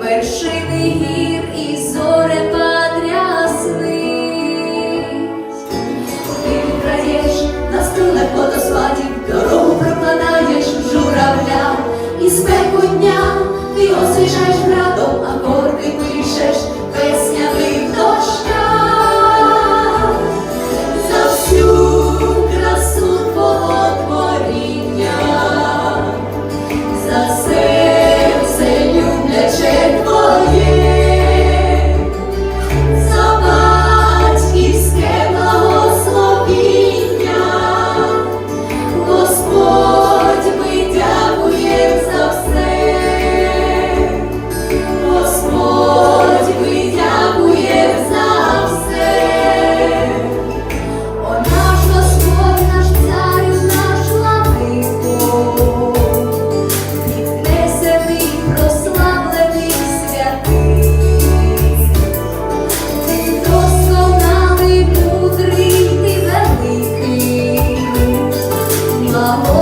вершини гір і зоре потрясних, ти краєш на струнах водоспадів, дорогу прокладаєш журавля і спеку дня ти освіжаєш. 아